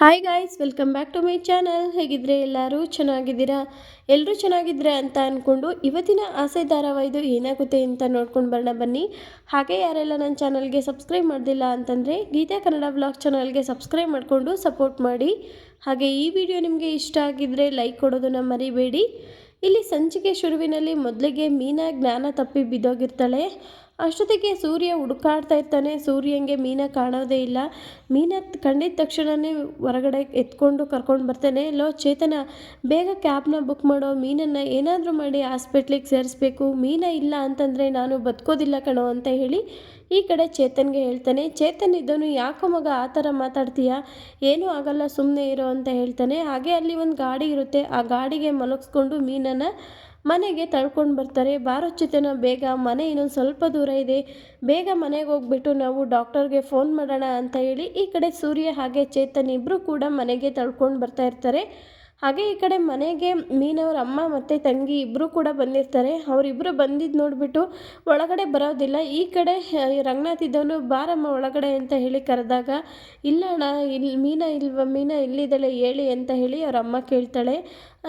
Hi guys welcome back to my channel ಹೇಗಿದ್ರೆ ಎಲ್ಲರೂ ಚೆನ್ನಾಗಿದ್ದೀರಾ? ಎಲ್ಲರೂ ಚೆನ್ನಾಗಿದ್ರೆ ಅಂತ ಅಂದ್ಕೊಂಡು ಇವತ್ತಿನ ಆಸೆ ಧಾರಾವಾಹಿದು ಏನಾಗುತ್ತೆ ಅಂತ ನೋಡ್ಕೊಂಡು ಬರೋಣ ಬನ್ನಿ. ಹಾಗೆ ಯಾರೆಲ್ಲ ನನ್ನ ಚಾನಲ್ಗೆ ಸಬ್ಸ್ಕ್ರೈಬ್ ಮಾಡ್ದಿಲ್ಲ ಅಂತಂದರೆ ಗೀತಾ ಕನ್ನಡ ಬ್ಲಾಗ್ ಚಾನಲ್ಗೆ ಸಬ್ಸ್ಕ್ರೈಬ್ ಮಾಡಿಕೊಂಡು ಸಪೋರ್ಟ್ ಮಾಡಿ. ಹಾಗೆ ಈ ವಿಡಿಯೋ ನಿಮಗೆ ಇಷ್ಟ ಆಗಿದ್ದರೆ ಲೈಕ್ ಕೊಡೋದನ್ನು ಮರಿಬೇಡಿ. ಇಲ್ಲಿ ಸಂಚಿಕೆ ಶುರುವಿನಲ್ಲಿ ಮೊದಲಿಗೆ ಮೀನಾ ಜ್ಞಾನ ತಪ್ಪಿ ಬಿದ್ದೋಗಿರ್ತಾಳೆ. ಅಷ್ಟೊತ್ತಿಗೆ ಸೂರ್ಯ ಹುಡುಕಾಡ್ತಾ ಇರ್ತಾನೆ. ಸೂರ್ಯಂಗೆ ಮೀನ ಕಾಣೋದೇ ಇಲ್ಲ. ಮೀನ ಕಂಡಿದ ತಕ್ಷಣವೇ ಹೊರಗಡೆ ಎತ್ಕೊಂಡು ಕರ್ಕೊಂಡು ಬರ್ತಾನೆ. ಲೋ, ಚೇತನ, ಬೇಗ ಕ್ಯಾಬ್ನ ಬುಕ್ ಮಾಡೋ, ಮೀನನ್ನು ಏನಾದರೂ ಮಾಡಿ ಹಾಸ್ಪಿಟ್ಲಿಗೆ ಸೇರಿಸ್ಬೇಕು. ಮೀನ ಇಲ್ಲ ಅಂತಂದರೆ ನಾನು ಬದುಕೋದಿಲ್ಲ ಕಣೋ ಅಂತ ಹೇಳಿ ಈ ಕಡೆ ಚೇತನ್ಗೆ ಹೇಳ್ತಾನೆ. ಚೇತನ್ ಇದ್ದವನು ಯಾಕೋ ಮಗ ಆ ಥರ ಮಾತಾಡ್ತೀಯ? ಏನೂ ಆಗಲ್ಲ ಸುಮ್ಮನೆ ಇರೋ ಅಂತ ಹೇಳ್ತಾನೆ. ಹಾಗೆ ಅಲ್ಲಿ ಒಂದು ಗಾಡಿ ಇರುತ್ತೆ. ಆ ಗಾಡಿಗೆ ಮಲಗಿಸ್ಕೊಂಡು ಮೀನನ್ನು ಮನೆಗೆ ತಳ್ಕೊಂಡು ಬರ್ತಾರೆ. ಬಾರೋ ಚೇತನ ಬೇಗ, ಮನೆ ಇನ್ನೊಂದು ಸ್ವಲ್ಪ ದೂರ ಇದೆ. ಬೇಗ ಮನೆಗೆ ಹೋಗ್ಬಿಟ್ಟು ನಾವು ಡಾಕ್ಟರ್ಗೆ ಫೋನ್ ಮಾಡೋಣ ಅಂತ ಹೇಳಿ ಈ ಕಡೆ ಸೂರ್ಯ ಹಾಗೆ ಚೇತನ್ ಇಬ್ಬರು ಕೂಡ ಮನೆಗೆ ತಳ್ಕೊಂಡು ಬರ್ತಾ ಇರ್ತಾರೆ. ಹಾಗೆ ಈ ಕಡೆ ಮನೆಗೆ ಮೀನವ್ರ ಅಮ್ಮ ಮತ್ತು ತಂಗಿ ಇಬ್ಬರು ಕೂಡ ಬಂದಿರ್ತಾರೆ. ಅವರಿಬ್ಬರು ಬಂದಿದ್ದು ನೋಡಿಬಿಟ್ಟು ಒಳಗಡೆ ಬರೋದಿಲ್ಲ. ಈ ಕಡೆ ರಂಗನಾಥ್ ಇದ್ದವನು, ಬಾರಮ್ಮ, ಒಳಗಡೆ ಅಂತ ಹೇಳಿ ಕರೆದಾಗ, ಇಲ್ಲ ಅಣ್ಣ ಇಲ್ಲಿ ಮೀನ ಇಲ್ವ, ಮೀನ ಇಲ್ಲಿದ್ದಾಳೆ ಹೇಳಿ ಅಂತ ಹೇಳಿ ಅವ್ರ ಅಮ್ಮ ಕೇಳ್ತಾಳೆ.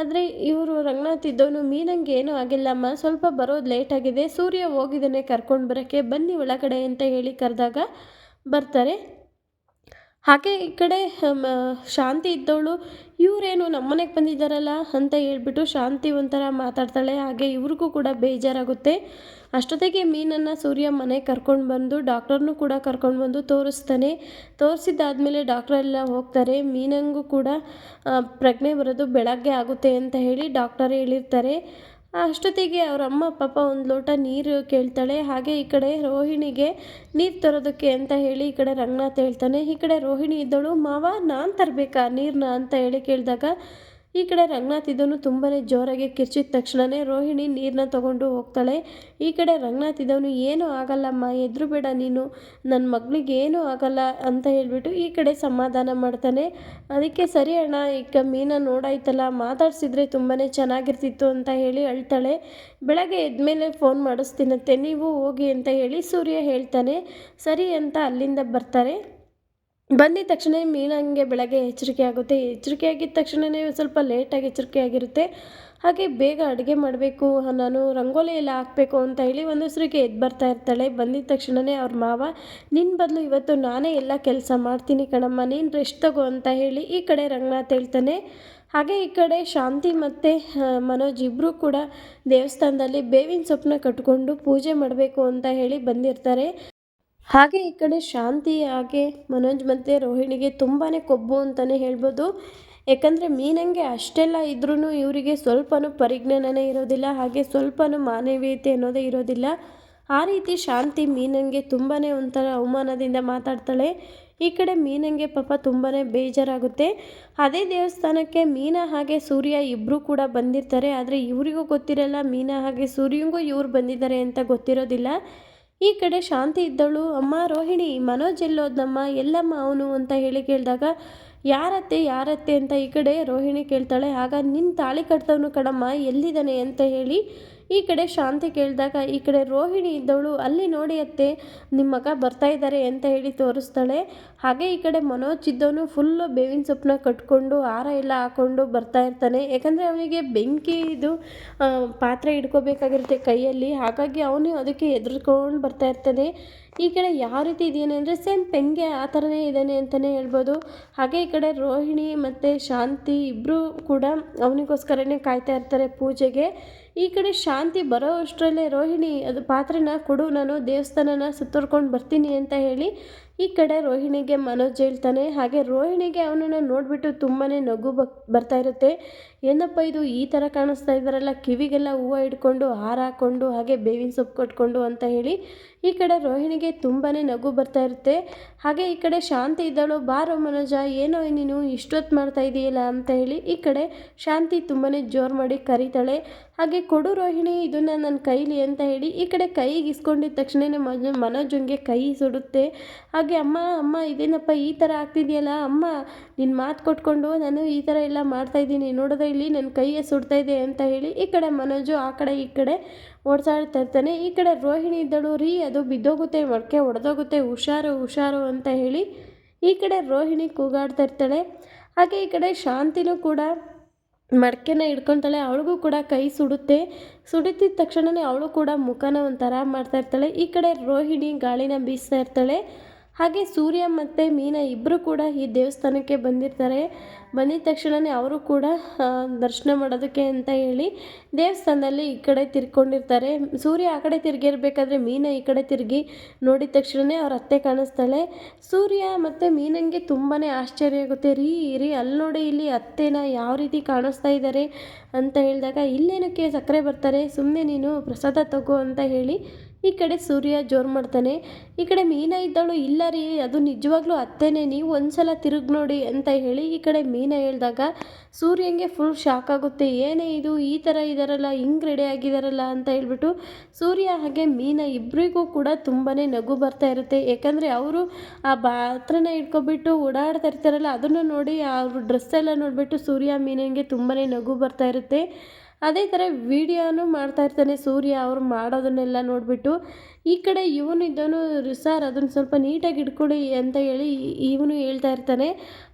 ಆದರೆ ಇವರು ರಂಗನಾಥ್ ಇದ್ದವನು, ಮೀನಂಗೆ ಏನೂ ಆಗಿಲ್ಲಮ್ಮ, ಸ್ವಲ್ಪ ಬರೋದು ಲೇಟಾಗಿದೆ ಸೂರ್ಯ ಹೋಗಿದ್ದಾನೆ ಕರ್ಕೊಂಡು ಬರೋಕ್ಕೆ, ಬನ್ನಿ ಒಳಗಡೆ ಅಂತ ಹೇಳಿ ಕರೆದಾಗ ಬರ್ತಾರೆ. ಹಾಗೆ ಈ ಕಡೆ ಶಾಂತಿ ಇದ್ದವಳು, ಇವರೇನು ನಮ್ಮನೆಗೆ ಬಂದಿದ್ದಾರಲ್ಲ ಅಂತ ಹೇಳ್ಬಿಟ್ಟು ಶಾಂತಿ ಒಂಥರ ಮಾತಾಡ್ತಾಳೆ. ಹಾಗೆ ಇವ್ರಿಗೂ ಕೂಡ ಬೇಜಾರಾಗುತ್ತೆ. ಅಷ್ಟೊತ್ತಿಗೆ ಮೀನನ್ನು ಸೂರ್ಯ ಮನೆಗೆ ಕರ್ಕೊಂಡು ಬಂದು, ಡಾಕ್ಟರ್ನೂ ಕೂಡ ಕರ್ಕೊಂಡು ಬಂದು ತೋರಿಸ್ತಾನೆ. ತೋರಿಸಿದ್ದಾದಮೇಲೆ ಡಾಕ್ಟ್ರೆಲ್ಲ ಹೋಗ್ತಾರೆ. ಮೀನಂಗೂ ಕೂಡ ಪ್ರಜ್ಞೆ ಬರೋದು ಬೆಳಗ್ಗೆ ಆಗುತ್ತೆ ಅಂತ ಹೇಳಿ ಡಾಕ್ಟರ್ ಹೇಳಿರ್ತಾರೆ. ಅಷ್ಟೊತ್ತಿಗೆ ಅವ್ರ ಅಮ್ಮ ಪಾಪ ಒಂದು ಲೋಟ ನೀರು ಕೇಳ್ತಾಳೆ. ಹಾಗೆ ಈ ಕಡೆ ರೋಹಿಣಿಗೆ ನೀರು ತರೋದಕ್ಕೆ ಅಂತ ಹೇಳಿ ಈ ಕಡೆ ರಂಗನಾಥ್ ಹೇಳ್ತಾನೆ, ಈ ಕಡೆ ರೋಹಿಣಿ ಇದ್ದಳು, ಮಾವ ನಾನು ತರಬೇಕಾ ನೀರನ್ನ ಅಂತ ಹೇಳಿ ಕೇಳಿದಾಗ ಈ ಕಡೆ ರಂಗನಾಥ್ ಇದನ್ನು ತುಂಬಾ ಜೋರಾಗಿ ಕಿರ್ಚಿದ ತಕ್ಷಣವೇ ರೋಹಿಣಿ ನೀರನ್ನ ತಗೊಂಡು ಹೋಗ್ತಾಳೆ. ಈ ಕಡೆ ರಂಗನಾಥ್ ಇದ್ದವನು ಏನೂ ಆಗಲ್ಲಮ್ಮ, ಎದ್ರು ಬೇಡ ನೀನು ನನ್ನ ಮಗಳಿಗೆ ಏನೂ ಆಗಲ್ಲ ಅಂತ ಹೇಳಿಬಿಟ್ಟು ಈ ಕಡೆ ಸಮಾಧಾನ ಮಾಡ್ತಾನೆ. ಅದಕ್ಕೆ ಸರಿ ಅಣ್ಣ, ಈಗ ಮೀನ ನೋಡಾಯ್ತಲ್ಲ, ಮಾತಾಡ್ಸಿದ್ರೆ ತುಂಬಾ ಚೆನ್ನಾಗಿರ್ತಿತ್ತು ಅಂತ ಹೇಳಿ ಅಳ್ತಾಳೆ. ಬೆಳಗ್ಗೆ ಎದ್ಮೇಲೆ ಫೋನ್ ಮಾಡಿಸ್ತೀನಂತೆ, ನೀವು ಹೋಗಿ ಅಂತ ಹೇಳಿ ಸೂರ್ಯ ಹೇಳ್ತಾನೆ, ಸರಿ ಅಂತ ಅಲ್ಲಿಂದ ಬರ್ತಾರೆ. ಬಂದಿದ ತಕ್ಷಣ ಮೀನಂಗೆ ಬೆಳಗ್ಗೆ ಎಚ್ಚರಿಕೆ ಆಗುತ್ತೆ. ಎಚ್ಚರಿಕೆ ಆಗಿದ್ದ ತಕ್ಷಣವೇ ಸ್ವಲ್ಪ ಲೇಟಾಗಿ ಎಚ್ಚರಿಕೆ ಆಗಿರುತ್ತೆ. ಹಾಗೆ ಬೇಗ ಅಡುಗೆ ಮಾಡಬೇಕು, ನಾನು ರಂಗೋಲಿ ಎಲ್ಲ ಹಾಕಬೇಕು ಅಂತ ಹೇಳಿ ಒಂದೊಸ್ರಿಗೆ ಎದ್ದು ಬರ್ತಾ ಇರ್ತಾಳೆ. ಬಂದಿದ ತಕ್ಷಣವೇ ಅವ್ರ ಮಾವ ನಿನ್ನ ಬದಲು ಇವತ್ತು ನಾನೇ ಎಲ್ಲ ಕೆಲಸ ಮಾಡ್ತೀನಿ ಕಣಮ್ಮ, ನೀನು ರೆಸ್ಟ್ ತಗೋ ಅಂತ ಹೇಳಿ ಈ ಕಡೆ ರಂಗನಾಥ್ ಹೇಳ್ತಾನೆ. ಹಾಗೆ ಈ ಕಡೆ ಶಾಂತಿ ಮತ್ತು ಮನೋಜ್ ಇಬ್ಬರು ಕೂಡ ದೇವಸ್ಥಾನದಲ್ಲಿ ಬೇವಿನ ಸೊಪ್ಪನ್ನ ಕಟ್ಕೊಂಡು ಪೂಜೆ ಮಾಡಬೇಕು ಅಂತ ಹೇಳಿ ಬಂದಿರ್ತಾರೆ. ಹಾಗೆ ಈ ಕಡೆ ಶಾಂತಿ ಹಾಗೆ ಮನೋಜ್ ಮತ್ತು ರೋಹಿಣಿಗೆ ತುಂಬಾ ಕೊಬ್ಬು ಅಂತಲೇ ಹೇಳ್ಬೋದು. ಯಾಕಂದರೆ ಮೀನಂಗೆ ಅಷ್ಟೆಲ್ಲ ಇದ್ರೂ ಇವರಿಗೆ ಸ್ವಲ್ಪನೂ ಪರಿಜ್ಞಾನನೇ ಇರೋದಿಲ್ಲ, ಹಾಗೆ ಸ್ವಲ್ಪನೂ ಮಾನವೀಯತೆ ಅನ್ನೋದೇ ಇರೋದಿಲ್ಲ. ಆ ರೀತಿ ಶಾಂತಿ ಮೀನಂಗೆ ತುಂಬಾ ಒಂಥರ ಅವಮಾನದಿಂದ ಮಾತಾಡ್ತಾಳೆ. ಈ ಕಡೆ ಮೀನಂಗೆ ಪಾಪ ತುಂಬಾ ಬೇಜಾರಾಗುತ್ತೆ. ಅದೇ ದೇವಸ್ಥಾನಕ್ಕೆ ಮೀನಾ ಹಾಗೆ ಸೂರ್ಯ ಇಬ್ಬರು ಕೂಡ ಬಂದಿರ್ತಾರೆ. ಆದರೆ ಇವರಿಗೂ ಗೊತ್ತಿರಲ್ಲ ಮೀನಾ ಹಾಗೆ ಸೂರ್ಯಂಗೂ ಇವರು ಬಂದಿದ್ದಾರೆ ಅಂತ ಗೊತ್ತಿರೋದಿಲ್ಲ. ಈ ಕಡೆ ಶಾಂತಿ ಇದ್ದಳು. ಅಮ್ಮ, ರೋಹಿಣಿ, ಮನೋಜ್ ಎಲ್ಲೋದ್ನಮ್ಮ? ಎಲ್ಲಮ್ಮ ಅವನು ಅಂತ ಹೇಳಿ ಕೇಳಿದಾಗ, ಯಾರತ್ತೆ ಯಾರತ್ತೆ ಅಂತ ಈ ಕಡೆ ರೋಹಿಣಿ ಕೇಳ್ತಾಳೆ. ಆಗ ನಿನ್ನ ತಾಳಿ ಕಟ್ತವನು ಕಣಮ್ಮ, ಎಲ್ಲಿದ್ದಾನೆ ಅಂತ ಹೇಳಿ ಈ ಕಡೆ ಶಾಂತಿ ಕೇಳಿದಾಗ ಈ ಕಡೆ ರೋಹಿಣಿ ಇದ್ದವಳು ಅಲ್ಲಿ ನೋಡಿ ಅತ್ತೆ ನಿಮ್ಮ ಮಗ ಬರ್ತಾ ಇದ್ದಾರೆ ಅಂತ ಹೇಳಿ ತೋರಿಸ್ತಾಳೆ. ಹಾಗೆ ಈ ಕಡೆ ಮನೋಜ್ ಇದ್ದವನು ಫುಲ್ಲು ಬೇವಿನ ಸೊಪ್ಪನ್ನ ಕಟ್ಕೊಂಡು ಹಾರ ಎಲ್ಲ ಹಾಕ್ಕೊಂಡು ಬರ್ತಾ ಇರ್ತಾನೆ. ಯಾಕಂದರೆ ಅವನಿಗೆ ಬೆಂಕಿ ಇದು ಪಾತ್ರೆ ಇಟ್ಕೋಬೇಕಾಗಿರುತ್ತೆ ಕೈಯಲ್ಲಿ. ಹಾಗಾಗಿ ಅವನು ಅದಕ್ಕೆ ಎದುರ್ಕೊಂಡು ಬರ್ತಾ ಇರ್ತಾನೆ. ಈ ಕಡೆ ಯಾವ ರೀತಿ ಇದೇನೆ ಅಂದರೆ ಸೇಮ್ ಪೆಂಗೆ ಆ ಥರನೇ ಇದ್ದಾನೆ ಅಂತಲೇ ಹೇಳ್ಬೋದು. ಹಾಗೆ ಈ ಕಡೆ ರೋಹಿಣಿ ಮತ್ತು ಶಾಂತಿ ಇಬ್ಬರು ಕೂಡ ಅವನಿಗೋಸ್ಕರನೇ ಕಾಯ್ತಾ ಇರ್ತಾರೆ ಪೂಜೆಗೆ. ಈ ಕಡೆ ಶಾಂತಿ ಬರೋ ಅಷ್ಟರಲ್ಲೇ ರೋಹಿಣಿ ಅದು ಪಾತ್ರೆನ ಕೊಡು, ನಾನು ದೇವಸ್ಥಾನನ ಸುತ್ತರ್ಕೊಂಡು ಬರ್ತೀನಿ ಅಂತ ಹೇಳಿ ಈ ಕಡೆ ರೋಹಿಣಿಗೆ ಮನೋಜ್ ಹೇಳ್ತಾನೆ, ಹಾಗೆ ರೋಹಿಣಿಗೆ ಅವನನ್ನ ನೋಡಿಬಿಟ್ಟು ತುಂಬಾ ನಗು ಬಕ್, ಬರ್ತಾ ಇರುತ್ತೆ. ಏನಪ್ಪ ಇದು? ಈ ಥರ ಕಾಣಿಸ್ತಾ ಇದ್ದಾರಲ್ಲ, ಕಿವಿಗೆಲ್ಲ ಹೂವು ಇಟ್ಕೊಂಡು ಹಾರ ಹಾಕ್ಕೊಂಡು ಹಾಗೆ ಬೇವಿನ ಸೊಪ್ಪು ಕಟ್ಕೊಂಡು ಅಂತ ಹೇಳಿ ಈ ಕಡೆ ರೋಹಿಣಿಗೆ ತುಂಬಾ ನಗು ಬರ್ತಾ ಇರುತ್ತೆ. ಹಾಗೆ ಈ ಕಡೆ ಶಾಂತಿ ಇದ್ದಾಳು, ಬಾರೋ ಮನೋಜ, ಏನೋ ನೀನು ಇಷ್ಟೊತ್ತು ಮಾಡ್ತಾ ಇದೆಯಲ್ಲ ಅಂತ ಹೇಳಿ ಈ ಕಡೆ ಶಾಂತಿ ತುಂಬಾ ಜೋರು ಮಾಡಿ ಕರೀತಾಳೆ. ಹಾಗೆ ಕೊಡು ರೋಹಿಣಿ, ಇದನ್ನು ನನ್ನ ಕೈಲಿ ಅಂತ ಹೇಳಿ ಈ ಕಡೆ ಕೈಗೆ ಇಸ್ಕೊಂಡಿದ್ದ ತಕ್ಷಣವೇ ಮನೋಜ್ ಮನೋಜಂಗೆ ಕೈ ಸುಡುತ್ತೆ. ಅಮ್ಮ ಅಮ್ಮ ಇದೇನಪ್ಪ ಈ ಥರ ಆಗ್ತಿದೆಯಲ್ಲ, ಅಮ್ಮ ನಿನ್ನ ಮಾತು ಕೊಟ್ಕೊಂಡು ನಾನು ಈ ಥರ ಎಲ್ಲ ಮಾಡ್ತಾಯಿದ್ದೀನಿ ನೋಡಿದ್ರೆ ಇಲ್ಲಿ ನನ್ನ ಕೈಯೇ ಸುಡ್ತಾ ಇದೆ ಅಂತ ಹೇಳಿ ಈ ಕಡೆ ಮನೋಜು ಆ ಕಡೆ ಈ ಕಡೆ ಓಡಿಸಾಡ್ತಾ ಇರ್ತಾನೆ. ಈ ಕಡೆ ರೋಹಿಣಿ ಇದ್ದಳು, ರೀ ಅದು ಬಿದ್ದೋಗುತ್ತೆ, ಮೊಳಕೆ ಒಡೆದೋಗುತ್ತೆ, ಹುಷಾರು ಹುಷಾರು ಅಂತ ಹೇಳಿ ಈ ಕಡೆ ರೋಹಿಣಿ ಕೂಗಾಡ್ತಾ ಇರ್ತಾಳೆ. ಹಾಗೆ ಈ ಕಡೆ ಶಾಂತಿನೂ ಕೂಡ ಮಡಕೆನ ಹಿಡ್ಕೊತಾಳೆ ಅವಳಿಗೂ ಕೂಡ ಕೈ ಸುಡುತ್ತೆ. ಸುಡುತ್ತಿದ್ದ ತಕ್ಷಣವೇ ಅವಳು ಕೂಡ ಮುಖನ ಒಂಥರ ಮಾಡ್ತಾ ಇರ್ತಾಳೆ. ಈ ಕಡೆ ರೋಹಿಣಿ ಗಾಳಿನ ಬೀಸ್ತಾ ಇರ್ತಾಳೆ. ಹಾಗೆ ಸೂರ್ಯ ಮತ್ತು ಮೀನಾ ಇಬ್ಬರು ಕೂಡ ಈ ದೇವಸ್ಥಾನಕ್ಕೆ ಬಂದಿರ್ತಾರೆ. ಬಂದಿದ ತಕ್ಷಣವೇ ಅವರು ಕೂಡ ದರ್ಶನ ಮಾಡೋದಕ್ಕೆ ಅಂತ ಹೇಳಿ ದೇವಸ್ಥಾನದಲ್ಲಿ ಈ ಕಡೆ ತಿರ್ಕೊಂಡಿರ್ತಾರೆ. ಸೂರ್ಯ ಆ ಕಡೆ ತಿರುಗಿರ್ಬೇಕಾದ್ರೆ ಮೀನಾ ಈ ಕಡೆ ತಿರುಗಿ ನೋಡಿದ ತಕ್ಷಣವೇ ಅವ್ರ ಅತ್ತೆ ಕಾಣಿಸ್ತಾಳೆ. ಸೂರ್ಯ ಮತ್ತು ಮೀನಂಗೆ ತುಂಬಾ ಆಶ್ಚರ್ಯ ಆಗುತ್ತೆ. ರೀ ರೀ ಅಲ್ಲಿ ನೋಡಿ ಇಲ್ಲಿ ಅತ್ತೆನ ಯಾವ ರೀತಿ ಕಾಣಿಸ್ತಾ ಇದ್ದಾರೆ ಅಂತ ಹೇಳಿದಾಗ, ಇಲ್ಲೇನಕ್ಕೆ ಸಕ್ಕರೆ ಬರ್ತಾರೆ? ಸುಮ್ಮನೆ ನೀನು ಪ್ರಸಾದ ತಗೋ ಅಂತ ಹೇಳಿ ಈ ಕಡೆ ಸೂರ್ಯ ಜೋರು ಮಾಡ್ತಾನೆ. ಈ ಕಡೆ ಮೀನಾ ಇದ್ದವಳು ಇಲ್ಲ ರೀ, ಅದು ನಿಜವಾಗ್ಲೂ ಅತ್ತೆನೇ, ನೀವು ಒಂದ್ಸಲ ತಿರುಗಿ ನೋಡಿ ಅಂತ ಹೇಳಿ ಈ ಕಡೆ ಮೀನಾ ಹೇಳಿದಾಗ, ಸೂರ್ಯಂಗೆ ಫುಲ್ ಶಾಕ್ ಆಗುತ್ತೆ. ಏನೇ ಇದು, ಈ ಥರ ಇದ್ದಾರಲ್ಲ ಹಿಂಗೆ ರೆಡಿ ಆಗಿದಾರಲ್ಲ ಅಂತ ಹೇಳ್ಬಿಟ್ಟು ಸೂರ್ಯ ಹಾಗೆ ಮೀನಾ ಇಬ್ಬರಿಗೂ ಕೂಡ ತುಂಬಾ ನಗು ಬರ್ತಾ ಇರುತ್ತೆ. ಯಾಕಂದರೆ ಅವರು ಆ ಪಾತ್ರನ ಇಟ್ಕೊಬಿಟ್ಟು ಓಡಾಡ್ತಾ ಇರ್ತಾರಲ್ಲ, ಅದನ್ನು ನೋಡಿ ಅವ್ರ ಡ್ರೆಸ್ ಎಲ್ಲ ನೋಡಿಬಿಟ್ಟು ಸೂರ್ಯ ಮೀನಂಗೆ ತುಂಬಾ ನಗು ಬರ್ತಾ ಇರುತ್ತೆ. ಅದೇ ಥರ ವೀಡಿಯೋನು ಮಾಡ್ತಾ ಇರ್ತಾನೆ ಸೂರ್ಯ, ಅವ್ರು ಮಾಡೋದನ್ನೆಲ್ಲ ನೋಡಿಬಿಟ್ಟು. ಈ ಕಡೆ ಇವನು ಇದ್ದವನು ಸರ್ ಅದನ್ನು ಸ್ವಲ್ಪ ನೀಟಾಗಿ ಇಟ್ಕೊಳ್ಳಿ ಅಂತ ಹೇಳಿ ಇವನು ಹೇಳ್ತಾ ಇರ್ತಾನೆ.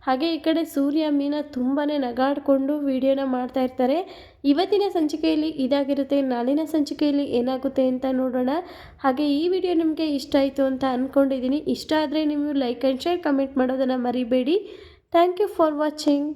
ಹಾಗೆ ಈ ಕಡೆ ಸೂರ್ಯ, ಮೀನ ತುಂಬಾ ನಗಾಡಿಕೊಂಡು ವೀಡಿಯೋನ ಮಾಡ್ತಾ ಇರ್ತಾರೆ. ಇವತ್ತಿನ ಸಂಚಿಕೆಯಲ್ಲಿ ಇದಾಗಿರುತ್ತೆ, ನಾಳಿನ ಸಂಚಿಕೆಯಲ್ಲಿ ಏನಾಗುತ್ತೆ ಅಂತ ನೋಡೋಣ. ಹಾಗೆ ಈ ವಿಡಿಯೋ ನಿಮಗೆ ಇಷ್ಟ ಆಯಿತು ಅಂತ ಅಂದ್ಕೊಂಡಿದ್ದೀನಿ ಇಷ್ಟ ಆದರೆ ನೀವು ಲೈಕ್ ಆ್ಯಂಡ್ ಶೇರ್, ಕಮೆಂಟ್ ಮಾಡೋದನ್ನು ಮರಿಬೇಡಿ. Thank you for watching.